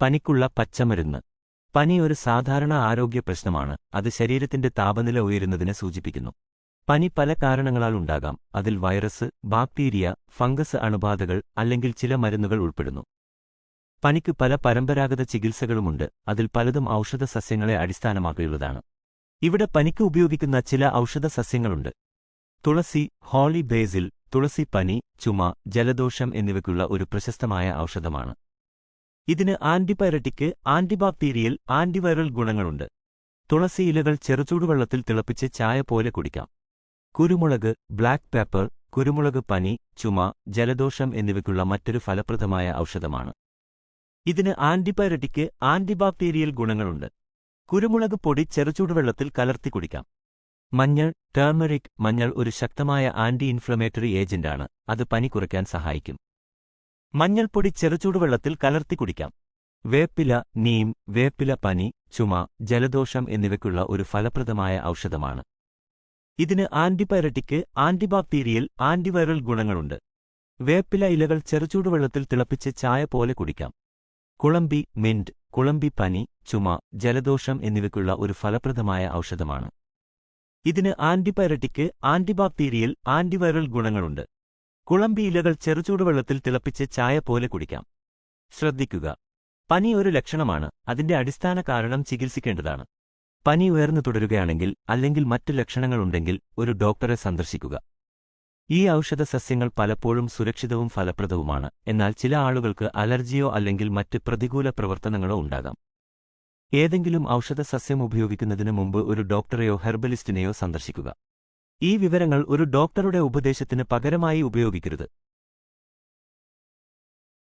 പനിക്കുള്ള പച്ചമരുന്ന്. പനി ഒരു സാധാരണ ആരോഗ്യ പ്രശ്നമാണ് അത് ശരീരത്തിന്റെ താപനില ഉയരുന്നതിനെ സൂചിപ്പിക്കുന്നു. പനി പല കാരണങ്ങളാൽ ഉണ്ടാകാം അതിൽ വൈറസ് ബാക്ടീരിയ ഫംഗസ് അണുബാധകൾ അല്ലെങ്കിൽ ചില മരുന്നുകൾ ഉൾപ്പെടുന്നു. പനിക്ക് പല പരമ്പരാഗത ചികിത്സകളുമുണ്ട് അതിൽ പലതും ഔഷധ സസ്യങ്ങളെ അടിസ്ഥാനമാക്കിയുള്ളതാണ്. ഇവിടെ പനിക്ക് ഉപയോഗിക്കുന്ന ചില ഔഷധ സസ്യങ്ങളുണ്ട്. തുളസി ഹോളി ബേസിൽ തുളസി പനി ചുമ ജലദോഷം എന്നിവയ്ക്കുള്ള ഒരു പ്രശസ്തമായ ഔഷധമാണ്. ഇതിന് ആന്റിബയോട്ടിക് ആന്റിബാക്ടീരിയൽ ആന്റിവൈറൽ ഗുണങ്ങളുണ്ട്. തുളസി ഇലകൾ ചെറുചൂടുവെള്ളത്തിൽ തിളപ്പിച്ച് ചായ പോലെ കുടിക്കാം. കുരുമുളക് ബ്ലാക്ക് പേപ്പർ കുരുമുളക് പനി ചുമ ജലദോഷം എന്നിവയ്ക്കുള്ള മറ്റൊരു ഫലപ്രദമായ ഔഷധമാണ്. ഇതിന് ആന്റിബയോട്ടിക് ആന്റിബാക്ടീരിയൽ ഗുണങ്ങളുണ്ട്. കുരുമുളക് പൊടി ചെറുചൂടുവെള്ളത്തിൽ കലർത്തി കുടിക്കാം. മഞ്ഞൾ ടേർമറിക് മഞ്ഞൾ ഒരു ശക്തമായ ആന്റി ഇൻഫ്ലമേറ്ററി ഏജന്റാണ്. അത് പനി കുറയ്ക്കാൻ സഹായിക്കും. മഞ്ഞൾപ്പൊടി ചെറുചൂടുവെള്ളത്തിൽ കലർത്തി കുടിക്കാം. വേപ്പില നീം വേപ്പില പനി ചുമ ജലദോഷം എന്നിവയ്ക്കുള്ള ഒരു ഫലപ്രദമായ ഔഷധമാണ്. ഇതിന് ആന്റിബയോട്ടിക് ആന്റിബാക്ടീരിയൽ ആന്റിവൈറൽ ഗുണങ്ങളുണ്ട്. വേപ്പില ഇലകൾ ചെറുചൂടുവെള്ളത്തിൽ തിളപ്പിച്ച് ചായ പോലെ കുടിക്കാം. കുളമ്പി മിന്റ് കുളമ്പി പനി ചുമ ജലദോഷം എന്നിവയ്ക്കുള്ള ഒരു ഫലപ്രദമായ ഔഷധമാണ്. ഇതിന് ആന്റിബയോട്ടിക് ആന്റിബാക്ടീരിയൽ ആന്റിവൈറൽ ഗുണങ്ങളുണ്ട്. കുളമ്പി ഇലകൾ ചെറുചൂടുവെള്ളത്തിൽ തിളപ്പിച്ച് ചായ പോലെ കുടിക്കാം. ശ്രദ്ധിക്കുക. പനി ഒരു ലക്ഷണമാണ്. അതിന്റെ അടിസ്ഥാന കാരണം ചികിത്സിക്കേണ്ടതാണ്. പനി ഉയർന്നു തുടരുകയാണെങ്കിൽ അല്ലെങ്കിൽ മറ്റു ലക്ഷണങ്ങളുണ്ടെങ്കിൽ ഒരു ഡോക്ടറെ സന്ദർശിക്കുക. ഈ ഔഷധ സസ്യങ്ങൾ പലപ്പോഴും സുരക്ഷിതവും ഫലപ്രദവുമാണ്. എന്നാൽ ചില ആളുകൾക്ക് അലർജിയോ അല്ലെങ്കിൽ മറ്റ് പ്രതികൂല പ്രവർത്തനങ്ങളോ ഉണ്ടാകാം. ഏതെങ്കിലും ഔഷധ സസ്യം ഉപയോഗിക്കുന്നതിന് മുമ്പ് ഒരു ഡോക്ടറെയോ ഹെർബലിസ്റ്റിനെയോ സന്ദർശിക്കുക. ഈ വിവരങ്ങൾ ഒരു ഡോക്ടറുടെ ഉപദേശത്തിന് പകരമായി ഉപയോഗിക്കരുത്.